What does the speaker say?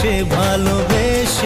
chez vous.